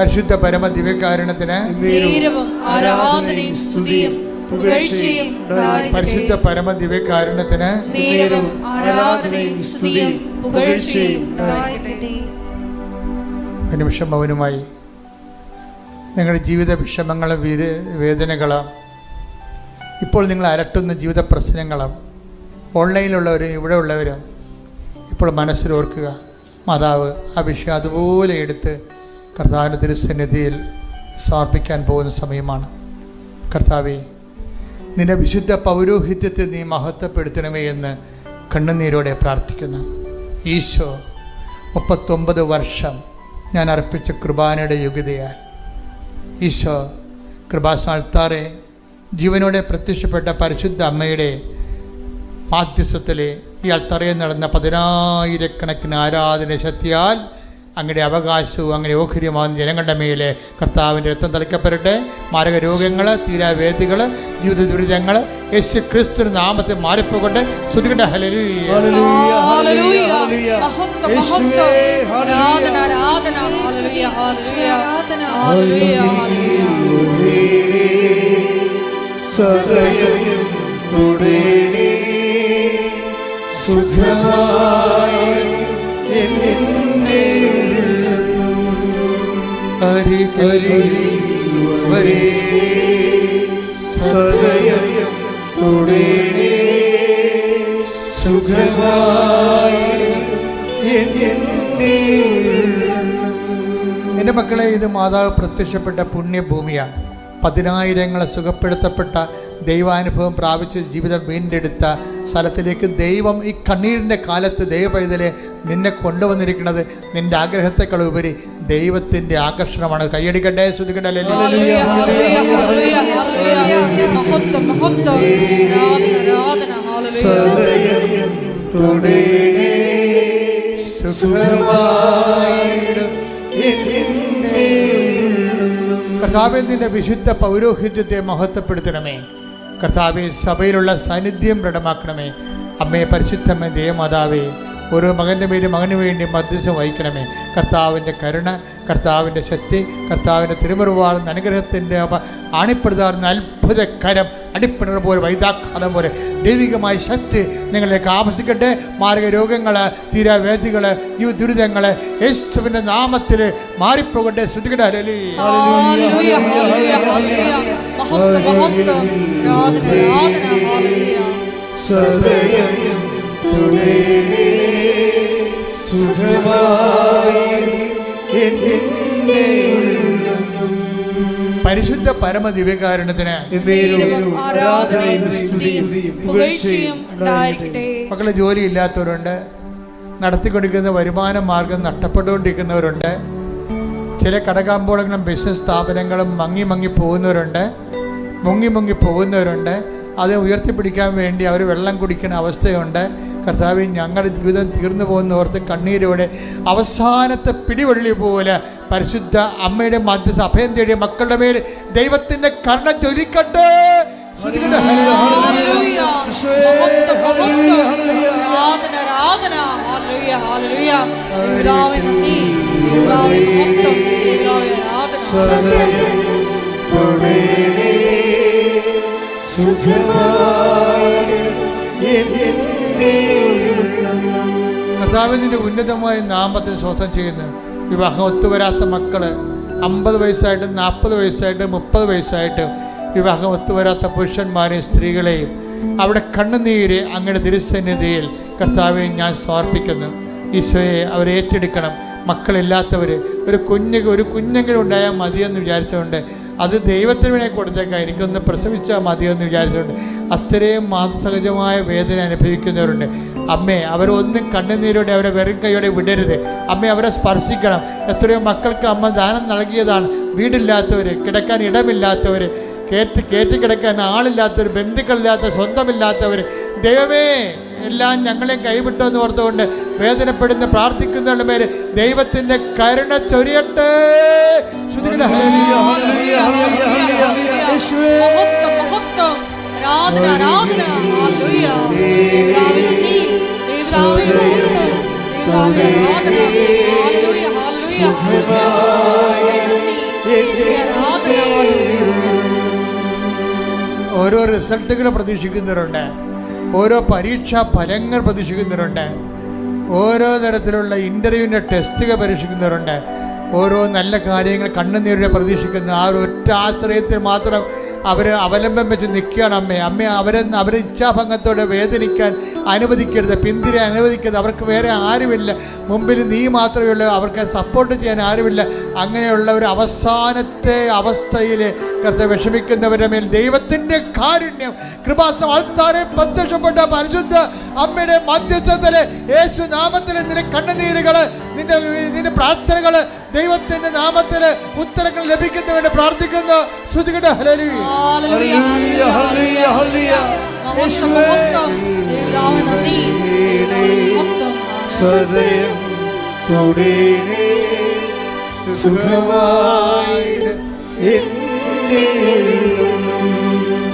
പരിശുദ്ധ പരമ ദിവ്യകാരണത്തിന് നേരവും ആരാധനയും സ്തുതിയും പുകഴ്ചയും ഉണ്ടായിരിക്കട്ടെ. പരിശുദ്ധ പരമ ദിവ്യകാരണത്തിന് നിമിഷം മൗനമായി നിങ്ങളുടെ ജീവിത വിഷമങ്ങളും വീര- വേദനകളും ഇപ്പോൾ നിങ്ങൾ അലട്ടുന്ന ജീവിത പ്രശ്നങ്ങളും ഓൺലൈനിലുള്ളവരും ഇവിടെ ഉള്ളവരും ഇപ്പോൾ മനസ്സിലോർക്കുക. മാതാവ് ആ വിഷയം അതുപോലെ എടുത്ത് കർത്താവിന്റെ തിരുസന്നിധിയിൽ സമർപ്പിക്കാൻ പോകുന്ന സമയമാണ്. കർത്താവെ നിന്റെ വിശുദ്ധ പൗരോഹിത്യത്തെ നീ മഹത്വപ്പെടുത്തണമേ എന്ന് കണ്ണുനീരോടെ പ്രാർത്ഥിക്കുന്നു. ഈശോ മുപ്പത്തൊമ്പത് വർഷം ഞാൻ അർപ്പിച്ച കൃപാനയുടെ യോഗ്യതയാൽ. ഈശോ കൃപാസാൽത്താറെ ജീവനോടെ പ്രത്യക്ഷപ്പെട്ട പരിശുദ്ധ അമ്മയുടെ മാധ്യസ്ഥത്തിലെ ഈ അൾത്തറയിൽ നടന്ന പതിനായിരക്കണക്കിന് ആരാധന ശക്തിയാൽ അങ്ങയുടെ അവകാശവും അങ്ങനെ ഓഹരിയുമാകുന്ന ജനങ്ങളുടെ മേലെ കർത്താവിന്റെ രക്തം തളിക്കപ്പെടട്ടെ. മാരക രോഗങ്ങൾ തീരാവേദികൾ ജീവിത ദുരിതങ്ങൾ യേശു ക്രിസ്തു നാമത്തെ മാറിപ്പോകട്ടെ ശ്രുതികട. സദയം തുടേണേ. സുഖമായി എന്നെ അരികിൽ വരേ സദയം തുടേണേ സുഖമായി എന്റെ മക്കളെ ഇത് മാതാവ് പ്രത്യക്ഷപ്പെട്ട പുണ്യഭൂമിയാണ്. പതിനായിരങ്ങളെ സുഖപ്പെടുത്തപ്പെട്ട ദൈവാനുഭവം പ്രാപിച്ച് ജീവിതം വീണ്ടെടുത്ത സ്ഥലത്തിലേക്ക് ദൈവം ഈ കണ്ണീരിന്റെ കാലത്ത് ദൈവപൈതലെ നിന്നെ കൊണ്ടുവന്നിരിക്കുന്നത്. നിന്റെ ആഗ്രഹത്തെക്കാൾ ഉപരി ദൈവത്തിന്റെ ആകർഷണമാണ്. കൈയടിക്കട്ടെ എന്നെ നിന്റെ വിശുദ്ധ പൗരോഹിത്യത്തെ മഹത്വപ്പെടുത്തണമേ. കർത്താവെ സഭയിലുള്ള സാന്നിധ്യം ദൃഢമാക്കണമേ. അമ്മയെ പരിശുദ്ധമ്മേ ദേവമാതാവേ ഓരോ മകന്റെ പേരും മകന് വേണ്ടി മധ്യസ്ഥം വഹിക്കണമേ. കർത്താവിന്റെ കരുണ കർത്താവിന്റെ ശക്തി കർത്താവിന്റെ തിരുമറുവാളുന്ന അനുഗ്രഹത്തിന്റെ അണിപ്പെടുത്താറുന്ന ആണിപ്പെടുത്താറുന്ന അത്ഭുത കരം അടിപ്പിണർ പോലെ വൈദാഖാലം പോലെ ദൈവികമായ ശക്തി നിങ്ങളിലേക്ക് ആവശ്യിക്കട്ടെ മാർഗ രോഗങ്ങൾ തീരാവേദികൾ ജീവ ദുരിതങ്ങൾ യേശുവിന്റെ നാമത്തിൽ മാറിപ്പോകട്ടെ. ശ്രദ്ധിക്കട്ടെ. ഹലലി ഹല്ലേലൂയ, പരിശുദ്ധ പരമ ദിവ്യകാരുണ്യത്തിന് ഉണ്ടായിരിക്കട്ടെ. മക്കളെ ജോലി ഇല്ലാത്തവരുണ്ട് നടത്തിക്കൊണ്ടിരിക്കുന്ന വരുമാന മാർഗം നഷ്ടപ്പെട്ടുകൊണ്ടിരിക്കുന്നവരുണ്ട്. ചില കടകാമ്പോളങ്ങളും ബിസിനസ് സ്ഥാപനങ്ങളും മങ്ങി മങ്ങി പോകുന്നവരുണ്ട്. മുങ്ങി മുങ്ങി പോകുന്നവരുണ്ട്. അത് ഉയർത്തിപ്പിടിക്കാൻ വേണ്ടി അവർ വെള്ളം കുടിക്കുന്ന അവസ്ഥയുണ്ട്. കർത്താവ് ഞങ്ങളുടെ ജീവിതം തീർന്നു പോകുന്ന ഓർത്ത് കണ്ണീരോടെ അവസാനത്തെ പിടിവള്ളി പോലെ പരിശുദ്ധ അമ്മയുടെ മധ്യസ്ഥ അഭയം തേടിയ മക്കളുടെ മേൽ ദൈവത്തിന്റെ കർണ ചൊരിക്കട്ടെ ശ്രുതികട കർത്താവിന്റെ ഉന്നതമായ നാമത്തിന് സ്വസ്ഥം ചെയ്യുന്നു വിവാഹം ഒത്തുവരാത്ത മക്കൾ അമ്പത് വയസ്സായിട്ടും നാൽപ്പത് വയസ്സായിട്ടും മുപ്പത് വയസ്സായിട്ടും വിവാഹം ഒത്തുവരാത്ത പുരുഷന്മാരെയും സ്ത്രീകളെയും അവിടെ കണ്ണുനീര് അങ്ങയുടെ തിരുസന്നിധിയിൽ കർത്താവെ ഞാൻ സമർപ്പിക്കുന്നു. ഈശോയെ അവരെ ഏറ്റെടുക്കണം. മക്കളില്ലാത്തവർ ഒരു കുഞ്ഞ് ഒരു കുഞ്ഞെങ്കിലും ഉണ്ടായാൽ മതിയെന്ന് വിചാരിച്ചുകൊണ്ട് അത് ദൈവത്തിന് വേണ്ടി കൊടുത്തേക്കാം. എനിക്കൊന്ന് പ്രസവിച്ചാൽ മതിയെന്ന് വിചാരിച്ചുകൊണ്ട് അത്രയും മാംസഹജമായ വേദന അനുഭവിക്കുന്നവരുണ്ട്. അമ്മേ അവരൊന്നും കണ്ണുനീരോടെ അവരെ വെറും കൈയോടെ വിടരുത്. അമ്മ അവരെ സ്പർശിക്കണം. എത്രയോ മക്കൾക്ക് അമ്മ ദാനം നൽകിയതാണ്. വീടില്ലാത്തവർ കിടക്കാൻ ഇടമില്ലാത്തവർ കയറ്റി കയറ്റി കിടക്കാൻ ആളില്ലാത്തവർ ബന്ധുക്കളില്ലാത്ത സ്വന്തമില്ലാത്തവർ ദൈവമേ എല്ലാം ഞങ്ങളെയും കൈവിട്ടെന്ന് ഓർത്തുകൊണ്ട് വേദനപ്പെടുന്ന പ്രാർത്ഥിക്കുന്നവരുടെ പേര് ദൈവത്തിന്റെ കരുണ ചൊരിയട്ടെ. ആരാധന, ആരാധന. ഓരോ റിസൾട്ടുകൾ പ്രതീക്ഷിക്കുന്നവരുണ്ട്. ഓരോ പരീക്ഷാ ഫലങ്ങൾ പ്രതീക്ഷിക്കുന്നവരുണ്ട്. ഓരോ തരത്തിലുള്ള ഇന്റർവ്യൂവിന്റെ ടെസ്റ്റുകൾ പരീക്ഷിക്കുന്നവരുണ്ട്. ഓരോ നല്ല കാര്യങ്ങൾ കണ്ണുനീരിനെ പ്രതീക്ഷിക്കുന്ന ആ ഒറ്റ ആശ്രയത്തിൽ മാത്രം അവർ അവലംബം വെച്ച് നിൽക്കുകയാണ് അമ്മേ. അമ്മ അവരെ അവരെ ഇച്ഛാഭംഗത്തോടെ വേദനിക്കാൻ അനുവദിക്കരുത് പിന്തിരെ അനുവദിക്കരുത്. അവർക്ക് വേറെ ആരുമില്ല. മുമ്പിൽ നീ മാത്രമേ ഉള്ളൂ. അവർക്ക് സപ്പോർട്ട് ചെയ്യാൻ ആരുമില്ല. അങ്ങനെയുള്ള ഒരു അവസാനത്തെ അവസ്ഥയിൽ കർത്ത വിഷമിക്കുന്നവരുടെ മേൽ ദൈവത്തിന്റെ കാരുണ്യം കൃപാസം പ്രത്യക്ഷപ്പെട്ട പരിശുദ്ധ അമ്മയുടെ മധ്യസ്ഥത്തിൽ യേശു നാമത്തിൽ നിന്റെ കണ്ണുനീരുകൾ നിന്റെ നിന്റെ പ്രാർത്ഥനകൾ ദൈവത്തിന്റെ നാമത്തിൽ ഉത്തരങ്ങൾ ലഭിക്കുന്നവന് പ്രാർത്ഥിക്കുന്നു. ശ്രുതികട ഹല്ലേലൂയ.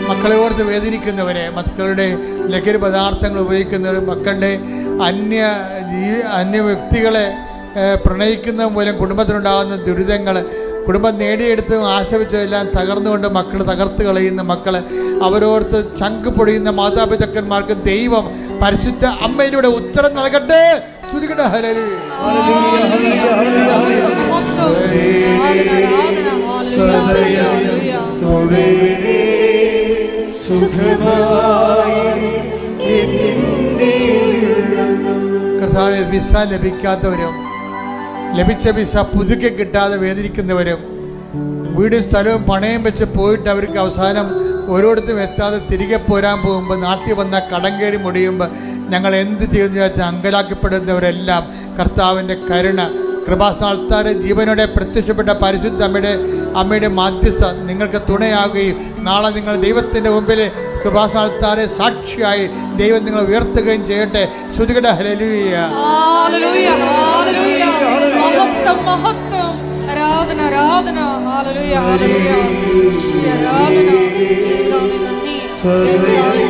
മക്കളെ ഓർത്ത് വേദനിക്കുന്നവരെ മക്കളുടെ ലഹരി പദാർത്ഥങ്ങൾ ഉപയോഗിക്കുന്നത് മക്കളുടെ അന്യ അന്യ വ്യക്തികളെ പ്രണയിക്കുന്ന മൂലം കുടുംബത്തിനുണ്ടാകുന്ന ദുരിതങ്ങൾ കുടുംബം നേടിയെടുത്ത് ആശവിച്ചതെല്ലാം തകർന്നുകൊണ്ട് മക്കൾ തകർത്ത് കളയുന്ന മക്കൾ അവരോർത്ത് ചങ്ക് പൊടിയുന്ന മാതാപിതാക്കന്മാർക്ക് ദൈവം പരിശുദ്ധ അമ്മയിലൂടെ ഉത്തരം നൽകട്ടെ. ഹലലി കർത്താവ് വിസ ലഭിക്കാത്തവരും ലഭിച്ച വിസ പുതുക്കി കിട്ടാതെ വേദനിക്കുന്നവരും വീടും സ്ഥലവും പണയം വെച്ച് പോയിട്ട് അവർക്ക് അവസാനം ഓരോടത്തും എത്താതെ തിരികെ പോരാൻ പോകുമ്പോൾ നാട്ടിൽ വന്ന കടം കയറി മുടിയുമ്പോൾ ഞങ്ങൾ എന്ത് ചെയ്യുന്നു വെച്ചാൽ അങ്കലാക്കപ്പെടുന്നവരെല്ലാം കർത്താവിന്റെ കരുണ കൃപാസ്ഥാനത്താറ് ജീവനോടെ പ്രത്യക്ഷപ്പെട്ട പരിശുദ്ധ അമ്മയുടെ അമ്മയുടെ മാധ്യസ്ഥ നിങ്ങൾക്ക് തുണയാകുകയും നാളെ നിങ്ങൾ ദൈവത്തിന്റെ മുമ്പിൽ കൃപാസ്ഥാൽ സാക്ഷിയായി ദൈവം നിങ്ങളെ ഉയർത്തുകയും ചെയ്യട്ടെ. ശ്രുതികട ഹലലുയ മഹത്വം മഹത്വം. ആരാധന ആരാധന. ഹല്ലേലൂയ ഹല്ലേലൂയ. ആരാധന. നന്ദി.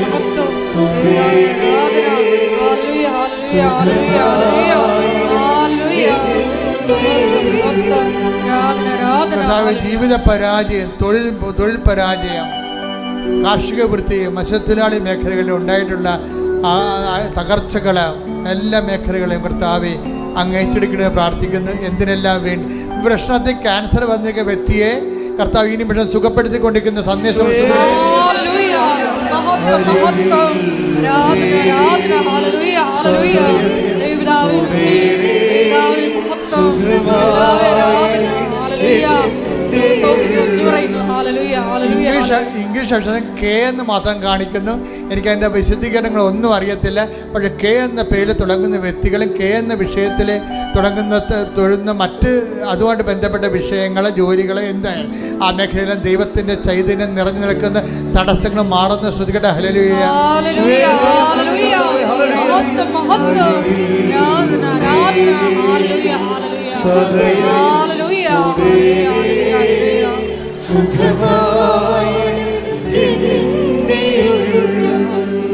മഹത്വം. ദൈവനാമം ആരാധന. മഹത്വം. ആരാധന ആരാധന. കർത്താവ് ജീവിത പരാജയം തൊഴിൽ തൊഴിൽ പരാജയം കാർഷിക വൃത്തി മത്സ്യത്തൊഴിലാളി മേഖലകളിൽ ഉണ്ടായിട്ടുള്ള തകർച്ചകൾ എല്ലാ മേഖലകളെയും കർത്താവെ അങ്ങ് ഏറ്റെടുക്കണേ പ്രാർത്ഥിക്കുന്നു. എന്തിനെല്ലാം വേണ്ടി? പ്രശ്നത്തിൽ ക്യാൻസർ വന്നിരിക്കുന്ന വ്യക്തിയെ കർത്താവ് ഈ നിമിഷം സുഖപ്പെടുത്തിക്കൊണ്ടിരിക്കുന്ന. സന്ദേശം ഹല്ലേലൂയ. ഇംഗ്ലീഷ് ഇംഗ്ലീഷ് അക്ഷരം കെ എന്ന് മാത്രം കാണിക്കുന്നു. എനിക്ക് അതിന്റെ വിശദീകരണങ്ങൾ ഒന്നും അറിയത്തില്ല. പക്ഷേ കെ എന്ന പേരിൽ തുടങ്ങുന്ന വ്യക്തികളും കെ എന്ന വിഷയത്തിൽ തുടങ്ങുന്ന തൊഴുന്ന മറ്റ് അതുമായിട്ട് ബന്ധപ്പെട്ട വിഷയങ്ങൾ ജോലികൾ എന്തായാലും ആ മേഖലയിലും ദൈവത്തിന്റെ ചൈതന്യം നിറഞ്ഞു നിൽക്കുന്ന തടസ്സങ്ങൾ മാറുന്ന ശ്രുതികട്ടെ ഹലലുയ ഹല്ലേലൂയ ഹല്ലേലൂയ. മഹത്വം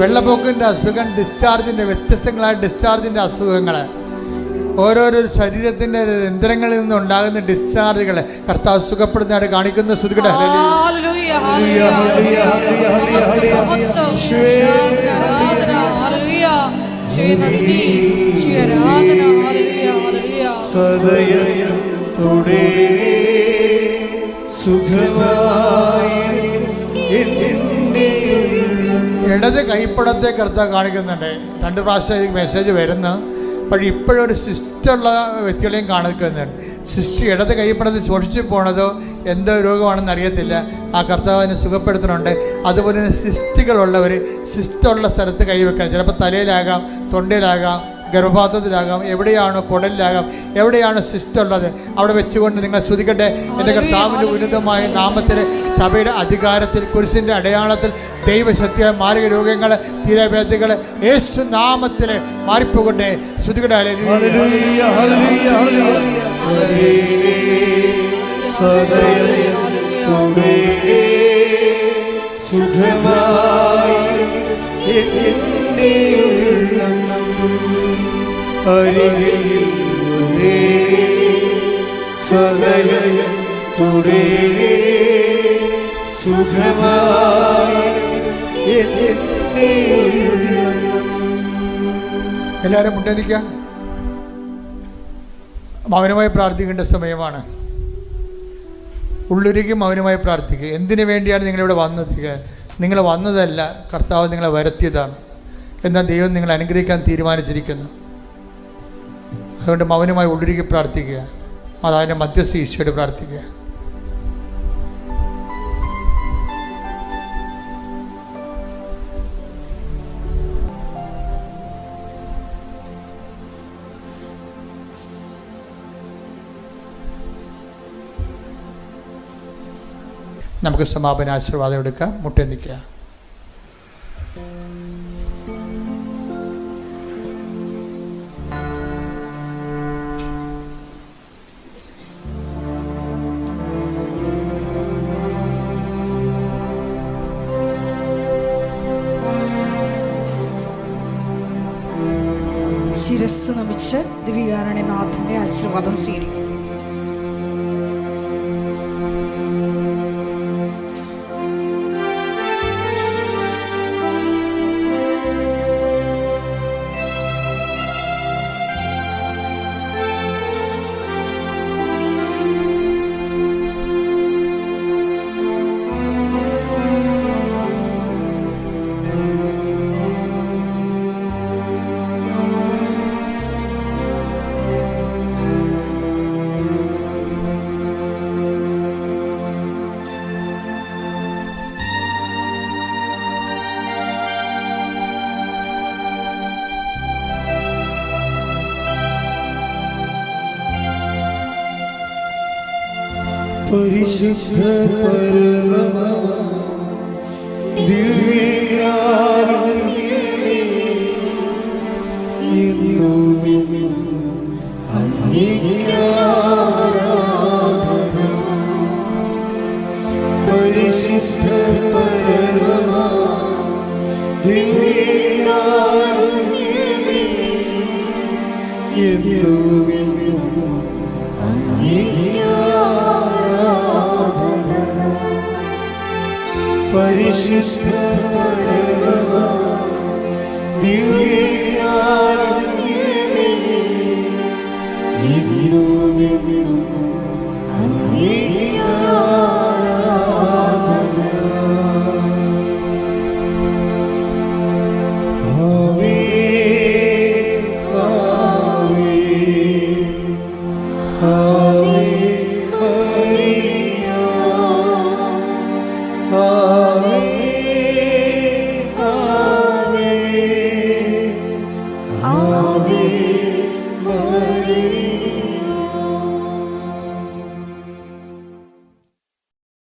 വെള്ളപ്പൊക്കിന്റെ അസുഖം ഡിസ്ചാർജിന്റെ വ്യത്യസ്തങ്ങളായ ഡിസ്ചാർജിന്റെ അസുഖങ്ങൾ ഓരോരോ ശരീരത്തിന്റെ രന്ധ്രങ്ങളിൽ നിന്നുണ്ടാകുന്ന ഡിസ്ചാർജുകൾ കർത്താവ് സുഖപ്പെടുന്നതായിട്ട് കാണിക്കുന്ന. ശ്രുതികട്ടെ ഹലലുയ ഹല്ലേലൂയ ഹല്ലേലൂയ ഹല്ലേലൂയ മഹത്വം ആരാധന ആരാധന. ഹല്ലേലൂയ ശ്രീ നന്ദി. ശ്രീ ഹല്ലേലൂയ ഹല്ലേലൂയ സദയം തൊടേണേ സുഖമായി ഇടത് കൈപ്പടത്തെ കർത്താവ് കാണിക്കുന്നുണ്ട്. രണ്ട് പ്രാവശ്യം മെസ്സേജ് വരുന്നു. പക്ഷേ ഇപ്പോഴൊരു സിസ്റ്റുള്ള വ്യക്തികളെയും കാണിക്കുന്നുണ്ട്. സിസ്റ്റ് ഇടത് കൈപ്പടത്തിൽ ശോഷിച്ചു പോണതോ എന്തോ രോഗമാണെന്ന് അറിയത്തില്ല. ആ കർത്താവിനെ സുഖപ്പെടുത്തുന്നുണ്ട്. അതുപോലെ തന്നെ സിസ്റ്റുകളുള്ളവർ സിസ്റ്റുള്ള സ്ഥലത്ത് കൈവെക്കണം ചിലപ്പോൾ തലയിലാകാം തൊണ്ടയിലാകാം ഗർഭപാത്രത്തിലാകാം എവിടെയാണോ കുടലിലാകാം എവിടെയാണോ സിസ്റ്റുള്ളത് അവിടെ വെച്ചുകൊണ്ട് നിങ്ങൾ ശ്രുതിക്കട്ടെ എന്റെ കർത്താവിന്റെ ഉന്നതമായ നാമത്തിൽ സഭയുടെ അധികാരത്തിൽ കുരിശിന്റെ അടയാളത്തിൽ ദൈവശക്തിയ മാരക രോഗങ്ങൾ തീരവേദികൾ യേശു നാമത്തിൽ മാറിപ്പോകട്ടെ. ശ്രുതികട ഹല്ലേലൂയ. ഹല്ലേലൂയ ഹല്ലേലൂയ സദയം തൊടേണേ സുഖമായി അരികിൽ ഒരേ തുടരെ സുഖമായി എല്ലാവരും മുട്ടേനിക്കുക മൗനമായി പ്രാർത്ഥിക്കേണ്ട സമയമാണ്. ഉള്ളുരുകി മൗനമായി പ്രാർത്ഥിക്കുക. എന്തിനു വേണ്ടിയാണ് നിങ്ങളിവിടെ വന്നത്? നിങ്ങൾ വന്നതല്ല കർത്താവ് നിങ്ങളെ വരത്തിയതാണ്. എന്നാൽ ദൈവം നിങ്ങളെ അനുഗ്രഹിക്കാൻ തീരുമാനിച്ചിരിക്കുന്നു. അതുകൊണ്ട് മൗനമായി ഉള്ളുരുകി പ്രാർത്ഥിക്കുക. മാതാവിന്റെ മധ്യസ്ഥ ഈശോയോട് പ്രാർത്ഥിക്കുക. നമുക്ക് സമാപന ആശീർവാദം എടുക്കാം. മുട്ടേന്നിക്കുക ശിരസ് നമിച്ച് ദിവികാരണനാഥന്റെ ആശീർവാദം സ്വീകരിക്കും. പരിശുദ്ധ പരമ പരിശുദ്ധ പരമ